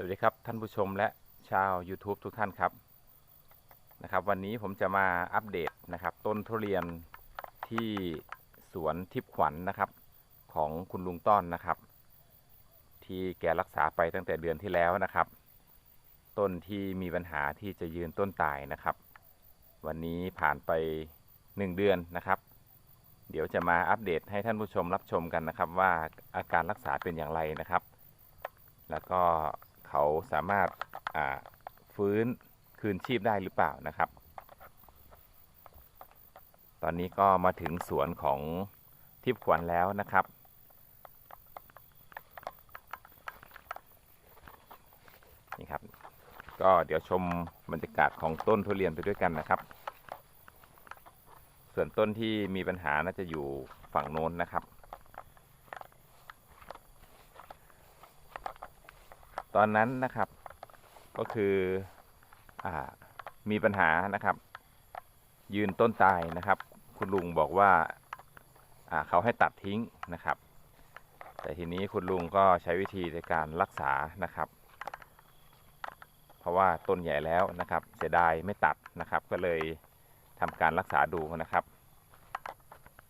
สวัสดีครับท่านผู้ชมและชาว YouTube ทุกท่านครับนะครับ วันนี้ผมจะมาอัปเดตนะครับ ต้นทุเรียนที่สวนทิพขวัญนะครับ ของคุณลุงต้อนนะครับ ที่แกรักษาไปตั้งแต่เดือนที่แล้วนะครับ ต้นที่มีปัญหาที่จะยืนต้นตายนะครับ วันนี้ผ่านไป 1 เดือนนะครับ เดี๋ยวจะมาอัปเดตให้ท่านผู้ชมรับชมกันนะครับ ว่าอาการรักษาเป็นอย่างไรนะครับ แล้วก็ เขาสามารถฟื้นคืนชีพได้หรือเปล่านะครับ ตอนนี้ก็มาถึงสวนของทิพย์ขวัญแล้วนะครับ นี่ครับ ก็เดี๋ยวชมบรรยากาศของต้นทุเรียนไปด้วยกันนะครับ ส่วนต้นที่มีปัญหาน่าจะอยู่ฝั่งโน้นนะครับ ตอนนั้นนะครับก็คืออมีปัญหานะครับ ยืนต้นตายนะครับ คุณลุงบอกว่าเขาให้ตัดทิ้งนะครับ แต่ทีนี้คุณลุงก็ใช้วิธีในการรักษานะครับ เพราะว่าต้นใหญ่แล้วนะครับ เสียดายไม่ตัดนะครับ ก็เลยทำการรักษาดูนะครับ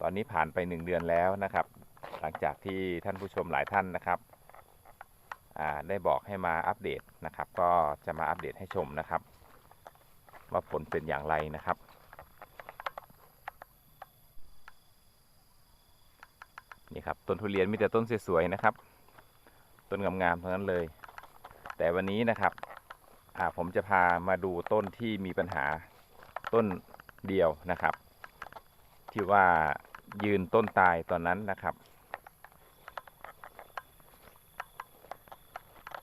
ตอนนี้ผ่านไปหนึ่งเดือนแล้วนะครับ หลังจากที่ท่านผู้ชมหลายท่านนะครับ ได้บอกให้มาอัปเดตนะครับ ก็จะมาอัปเดตให้ชมนะครับ ว่าผลเป็นอย่างไรนะครับ นี่ครับต้นทุเรียนมีแต่ต้นสวยๆนะครับ ต้นงามๆทั้งนั้นเลย แต่วันนี้นะครับผมจะพามาดูต้นที่มีปัญหาต้นเดียวนะครับ ที่ว่ายืนต้นตายตอนนั้นนะครับ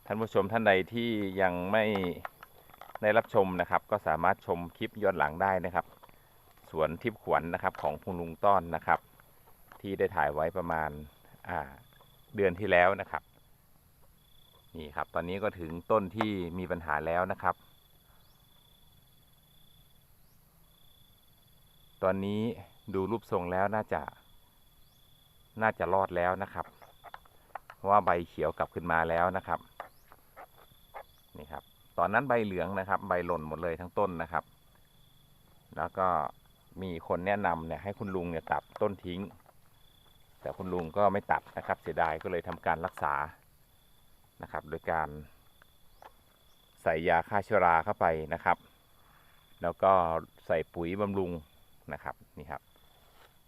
ท่านผู้ชมท่านใดที่ยังไม่ได้รับชมนะครับ ก็สามารถชมคลิปย้อนหลังได้นะครับ สวนทิพขวัญนะครับของคุณลุงต้อนนะครับ ที่ได้ถ่ายไว้ประมาณาเดือนที่แล้วนะครับ นี่ครับ ตอนนี้ก็ถึงต้นที่มีปัญหาแล้วนะครับ ตอนนี้ดูรูปทรงแล้วน่าจะ น่าจะรอดแล้วนะครับ เพราะว่าใบเขียวกลับขึ้นมาแล้วนะครับ นี่ครับ ตอนนั้นใบเหลืองนะครับ ใบหล่นหมดเลยทั้งต้นนะครับ แล้วก็มีคนแนะนำเนี่ยให้คุณลุงเนี่ยตัดต้นทิ้ง แต่คุณลุงก็ไม่ตัดนะครับ เสียดายก็เลยทำการรักษานะครับ โดยการใส่ยาฆ่าเชื้อราเข้าไปนะครับ แล้วก็ใส่ปุ๋ยบำรุงนะครับนี่ครับ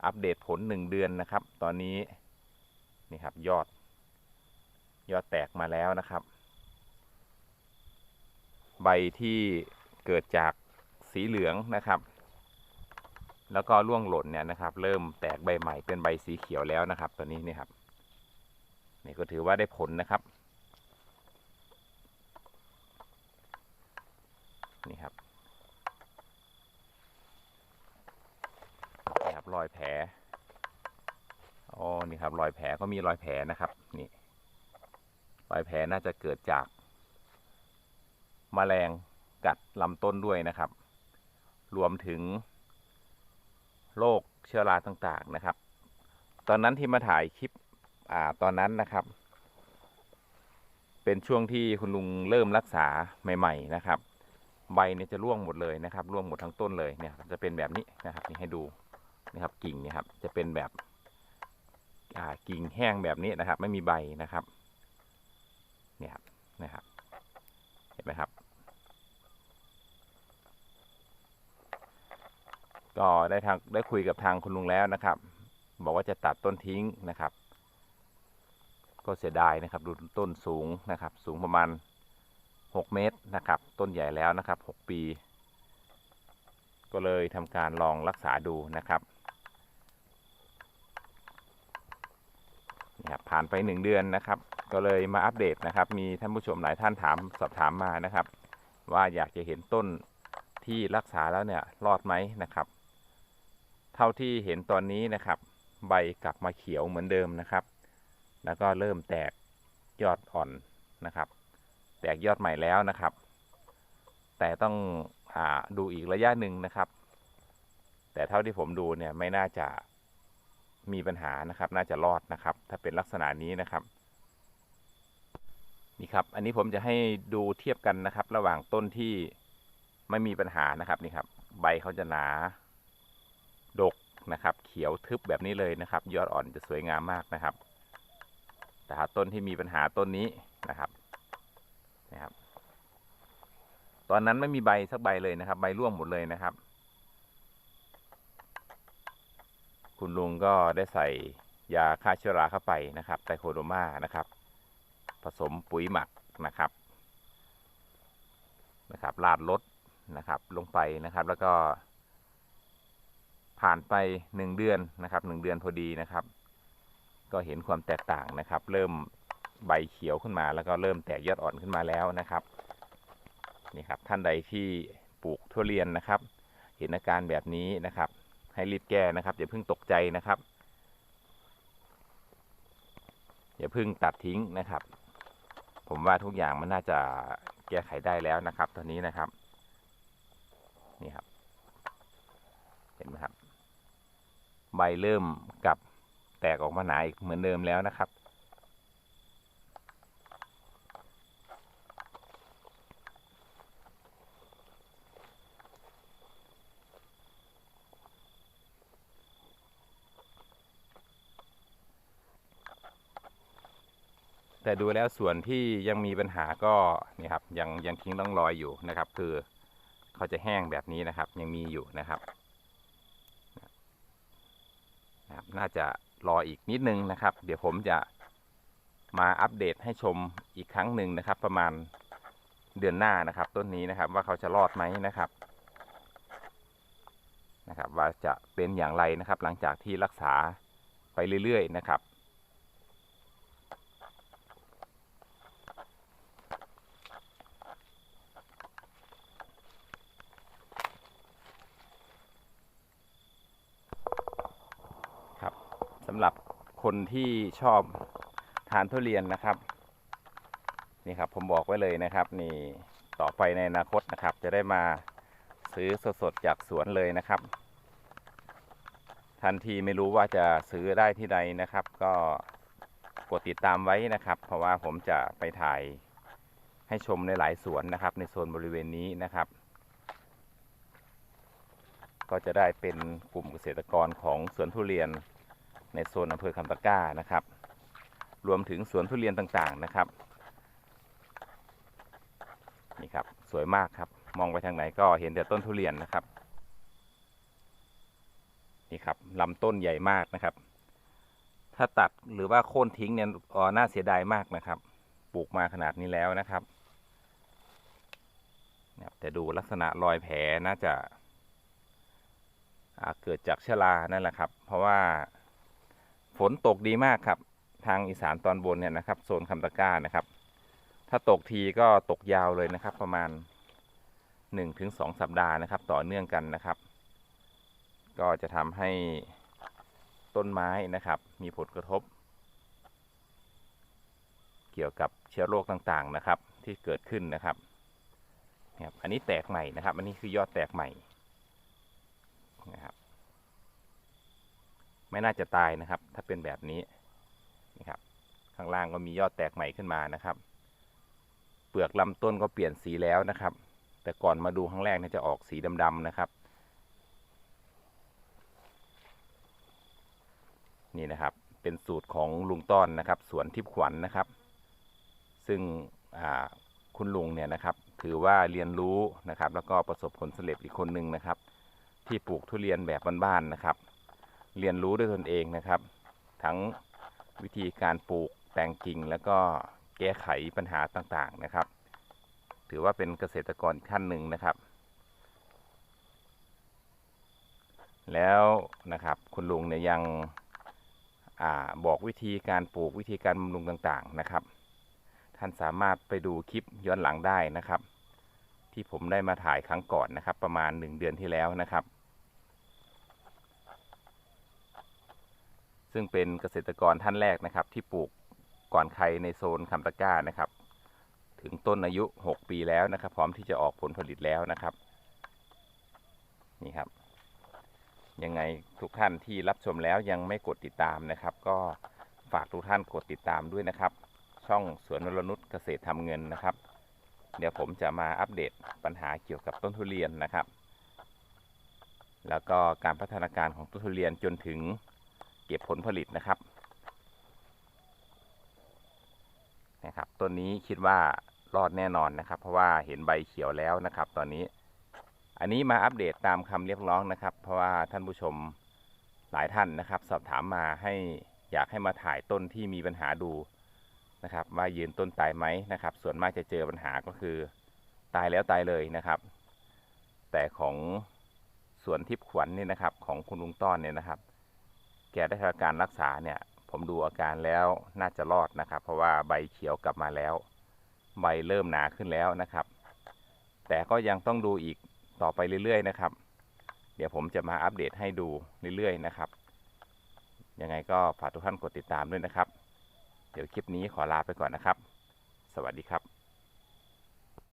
อัปเดตผลหนึ่งเดือนนะครับ ตอนนี้นี่ครับยอด ยอดแตกมาแล้วนะครับ ใบที่เกิดจากสีเหลืองนะครับ แล้วก็ร่วงหล่นเนี่ยนะครับ เริ่มแตกใบใหม่เป็นใบสีเขียวแล้วนะครับตอนนี้นี่ครับนี่ก็ถือว่าได้ผลนะครับนี่ครับนี่ครับรอยแผลอ๋อนี่ครับรอยแผลก็มีรอยแผลนะครับนี่รอยแผลน่าจะเกิดจาก มแมลงกัดลำต้นด้วยนะครับ รวมถึงโรคเชื้อราต่างๆนะครับ ตอนนั้นที่มาถ่ายคลิปอ่าตอนนั้นนะครับ เป็นช่วงที่คุณลุงเริ่มรักษาใหม่ ๆ นะครับ ใบเนี่ยจะร่วงหมดเลยนะครับร่วงหมดทั้งต้นเลยเนี่ยจะเป็นแบบนี้นะครับนี่ให้ดูนะครับกิ่งเนี่ยครับจะเป็นแบบอ่ากิ่งแห้งแบบนี้นะครับ ไม่มีใบนะครับ เนี่ยครับนะครับ เห็นไหมครับ ก็ได้ทางได้คุยกับทางคุณลุงแล้วนะครับ บอกว่าจะตัดต้นทิ้งนะครับ ก็เสียดายนะครับ ดูต้นสูงนะครับ สูงประมาณ 6 เมตรนะครับ ต้นใหญ่แล้วนะครับ 6 ปี ก็เลยทำการลองรักษาดูนะครับนี่ครับผ่านไป 1 เดือนนะครับ ก็เลยมาอัปเดตนะครับ มีท่านผู้ชมหลายท่านถามสอบถามมานะครับ ว่าอยากจะเห็นต้นที่รักษาแล้วเนี่ยรอดไหมนะครับ เท่าที่เห็นตอนนี้นะครับ ใบกลับมาเขียวเหมือนเดิมนะครับ แล้วก็เริ่มแตกยอดอ่อนนะครับ แตกยอดใหม่แล้วนะครับ แต่ต้องอาดูอีกระยะหนึ่งนะครับ แต่เท่าที่ผมดูเนี่ยไม่น่าจะมีปัญหานะครับ น่าจะรอดนะครับ ถ้าเป็นลักษณะนี้นะครับ นี่ครับ อันนี้ผมจะให้ดูเทียบกันนะครับ ระหว่างต้นที่ไม่มีปัญหานะครับนี่ครับ ใบเขาจะหนา ดกนะครับ เขียวทึบแบบนี้เลยนะครับ ยอดอ่อนจะสวยงามมากนะครับ แต่ถ้าต้นที่มีปัญหาต้นนี้นะครับนะครับ ตอนนั้นไม่มีใบสักใบเลยนะครับ ใบร่วงหมดเลยนะครับ คุณลุงก็ได้ใส่ยาฆ่าเชื้อราเข้าไปนะครับไตโคโดมานะครับ ผสมปุ๋ยหมักนะครับนะครับลาดลดนะครับ ลงไปนะครับ แล้วก็ ผ่านไปหนึ่งเดือนนะครับหนึ่งเดือนพอดีนะครับ ก็เห็นความแตกต่างนะครับ เริ่มใบเขียวขึ้นมา แล้วก็เริ่มแตกยอดอ่อนขึ้นมาแล้วนะครับนี่ครับท่านใดที่ปลูกทุเรียนนะครับ เห็นอาการแบบนี้นะครับ ให้รีบแก้นะครับอย่าเพิ่งตกใจนะครับอย่าเพิ่งตัดทิ้งนะครับ ผมว่าทุกอย่างมันน่าจะแก้ไขได้แล้วนะครับ ตอนนี้นะครับ นี่ครับ เห็นไหมครับ ใบเริ่มกลับแตกออกมาหนาอีกเหมือนเดิมแล้วนะครับแต่ดูแล้วส่วนที่ยังมีปัญหาก็นี่ครับยังยังทิ้งร่องรอยอยู่นะครับ คือเขาจะแห้งแบบนี้นะครับ ยังมีอยู่นะครับ นะครับน่าจะรออีกนิดนึงนะครับ เดี๋ยวผมจะมาอัปเดตให้ชมอีกครั้งหนึ่งนะครับ ประมาณเดือนหน้านะครับ ต้นนี้นะครับว่าเขาจะรอดไหมนะครับนะครับ ว่าจะเป็นอย่างไรนะครับ หลังจากที่รักษาไปเรื่อย ๆ นะครับครับ สำหรับคนที่ชอบทานทุเรียนนะครับ นี่ครับผมบอกไว้เลยนะครับ นี่ต่อไปในอนาคตนะครับ จะได้มาซื้อสดๆจากสวนเลยนะครับ ทันทีไม่รู้ว่าจะซื้อได้ที่ใดนะครับ ก็กดติดตามไว้นะครับ เพราะว่าผมจะไปถ่ายให้ชมในหลายสวนนะครับ ในโซนบริเวณนี้นะครับ ก็จะได้เป็นกลุ่มเกษตรกรของสวนทุเรียน ในโซนอำเภอคำตะก้านะครับ รวมถึงสวนทุเรียนต่างๆนะครับนี่ครับสวยมากครับ มองไปทางไหนก็เห็นแต่ต้นทุเรียนนะครับนี่ครับลำต้นใหญ่มากนะครับ ถ้าตัดหรือว่าโค่นทิ้งเนี่ยอ๋อน่าเสียดายมากนะครับ ปลูกมาขนาดนี้แล้วนะครับแต่ดูลักษณะรอยแผลน่าจะาเกิดจากเชื้อรานั่นแหละครับ เพราะว่า ฝนตกดีมากครับ ทางอีสานตอนบนเนี่ยนะครับโซนคำตะก้านะครับ ถ้าตกทีก็ตกยาวเลยนะครับ ประมาณ1นถึงสสัปดาห์นะครับ ต่อเนื่องกันนะครับ ก็จะทำให้ต้นไม้นะครับ มีผลกระทบ เกี่ยวกับเชื้อโรคต่างๆนะครับ ที่เกิดขึ้นนะครับครับอันนี้แตกใหม่นะครับ อันนี้คือยอดแตกใหม่นะครับ ไม่น่าจะตายนะครับ ถ้าเป็นแบบนี้นะครับ ข้างล่างก็มียอดแตกใหม่ขึ้นมานะครับ เปลือกลำต้นก็เปลี่ยนสีแล้วนะครับ แต่ก่อนมาดูครั้งแรกเนี่ยจะออกสีดำๆนะครับ นี่นะครับ เป็นสูตรของลุงต้อนนะครับสวนทิพขวัญนนะครับ ซึ่งคุณลุงเนี่ยนะครับ ถือว่าเรียนรู้นะครับ แล้วก็ประสบผลสำเร็จอีกคนหนึ่งนะครับ ที่ปลูกทุเรียนแบบบ้านๆนะครับ เรียนรู้ด้วยตนเองนะครับ ทั้งวิธีการปลูกแต่งกิ่งแล้วก็แก้ไขปัญหาต่างๆนะครับ ถือว่าเป็นเกษตรกรขั้นหนึ่งนะครับ แล้วนะครับคุณลุงเนี่ยยังอบอกวิธีการปลูกวิธีการบำรุงต่างๆนะครับ ท่านสามารถไปดูคลิปย้อนหลังได้นะครับ ที่ผมได้มาถ่ายครั้งก่อนนะครับ ประมาณ 1 เดือนที่แล้วนะครับ ซึ่งเป็นเกษตรกรท่านแรกนะครับ ที่ปลูกก่อนใครในโซนคำตะก้านะครับ ถึงต้นอายุ 6 ปีแล้วนะครับ พร้อมที่จะออกผลผลิตแล้วนะครับ นี่ครับ ยังไงทุกท่านที่รับชมแล้วยังไม่กดติดตามนะครับ ก็ฝากทุกท่านกดติดตามด้วยนะครับชช่องสวนนรนุชเกษตรทำเงินนะครับ เดี๋ยวผมจะมาอัปเดตปัญหาเกี่ยวกับต้นทุเรียนนะครับ แล้วก็การพัฒนาการของต้นทุเรียนจนถึง เก็บผลผลิตนะครับนะครับต้นนี้คิดว่ารอดแน่นอนนะครับ เพราะว่าเห็นใบเขียวแล้วนะครับ ตอนนี้ อันนี้มาอัปเดตตามคำเรียกร้องนะครับ เพราะว่าท่านผู้ชมหลายท่านนะครับ สอบถามมาให้อยากให้มาถ่ายต้นที่มีปัญหาดูนะครับ ว่ายืนต้นตายไหมนะครับ ส่วนมากจะเจอปัญหาก็คือ ตายแล้วตายเลยนะครับ แต่ของสวนทิพย์ขวัญนี่นะครับ ของคุณลุงต้อนเนี่ยนะครับ กได้ทำการรักษาเนี่ย ผมดูอาการแล้วน่าจะรอดนะครับ เพราะว่าใบเขียวกลับมาแล้ว ใบเริ่มหนาขึ้นแล้วนะครับ แต่ก็ยังต้องดูอีกต่อไปเรื่อยๆนะครับ เดี๋ยวผมจะมาอัปเดตให้ดูเรื่อยๆนะครับยังไงก็ฝากทุกท่านกดติดตามด้วยนะครับ เดี๋ยวคลิปนี้ขอลาไปก่อนนะครับ สวัสดีครับ